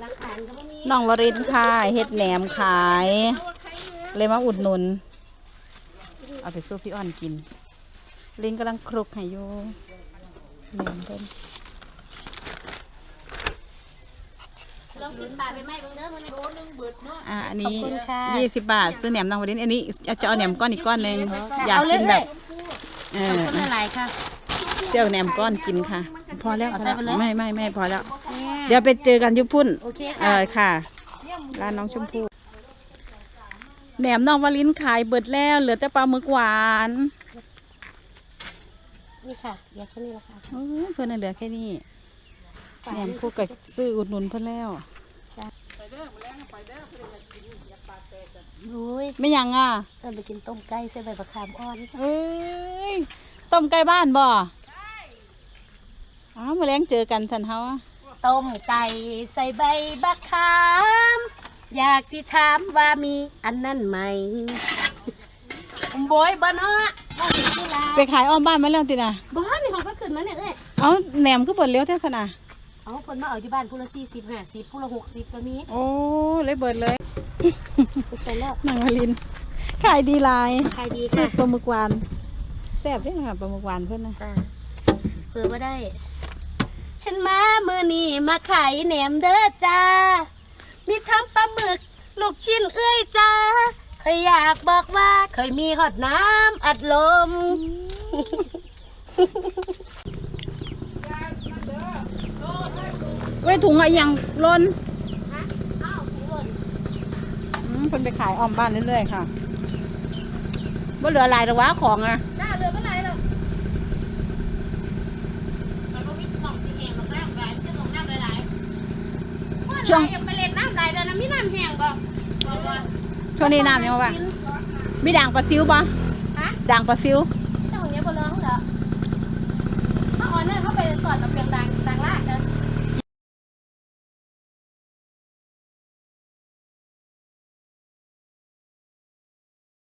หลักฐานก็บ่มีน้องวรินทร์ค่ะเฮ็ดแหนมขาย เลยมาอุดหนุน เอาไปสู้พี่อ้อนกิน ลินกำลังคลุกให้อยู่แหนมเพิ่นลองสิบบาทไปไหมเบิ่งเด้อมื้อนี้โลนึงเบิดเนาะอะอันนี้ขอบคุณค่ะยี่สิบบาท ซื้อแหนมน้องวรินทร์อันนี้เอาจะเอาแหนมก้อนอีกก้อนหนึ่งอยากเอาเลกิยนแบบเอขอบอคุณหลายๆค่ะเจ้าแหนมก้อนกินค่ะ พอแล้วเอาพอใส่แล้วไปเลยไม่ไม่ไม่พอแล้วนี่ เดี๋ยวไปเจอกันอยุพุ่นโอเคเอค่ะอค่ะ ร้านน้องชมพู่แหนมน้องวลินขายเบิดแล้ว เหลือแต่ปลาหมึกหวานนี่ค่ะเดี๋ยวแค่นี้ละค่ะเอ้ยเพื่อนน่ะเหลือแค่นี้แหนมคู่กับซื้ออุดหนุนเพื่อนแล้วรุ้ยไม่ยังอะเอิ้นไปกินต้มไก่ใส่ใบมะขามอ่อนเอ้ยต้มไก่บ้านบ่อ้าวมาแรงเจอกันทันเฮาอะ ต้มไก่ใส่ใบมะขาม อยากสิถามว่ามีอันนั้นไหมโบยบ่เนาะว่าสิที่ลาไปขายอ้อมบ้านมาแล้วตินะบ่นี่ของก็ขึ้นมาเนี่ยเอ้ยเอาแหนมคือเปิดเลี้ยวเท่าขนาดเอาเพิ่นมาเอาอยู่บ้านผู้ละ40 50ผู้ละ60ก็มีโอ้เลยเบิดเลยไปใส่แล้วนางวลินขายดีหลายขายดีสูค่ะตรปลาหมึกหวานแซ่บเด้อค่ะปลาหมึกหวานเพื่อนนะจ้าเผื่อว่าได้ ฉันมามือนี้มาขายแหนมเด้อจ้า มีทั้งปลาหมึก ลูกชิ้นเอ้ยจ้าเคยอยากบอกว่าเคยมีหอดน้ำอัดลม ไว้ถุงอะยังล้นอืมเพิ่นไปขายอ้อมบ้านเรื่อยๆค่ะบ่เหลือหลายหรอกวะของอะจ้าเรือเมื่อไห ช่วงเมล็น้ำยเดืมีน้ำแห้ช่วงนี้น้ำยังบ้างมีด่างปลาซิวบ่ด่างปลาซิวตรงนี้บ่เลิกเหรอถ้าอ่อนเนี่ยเขาไปสอดเอาเปลี่ยนด่าง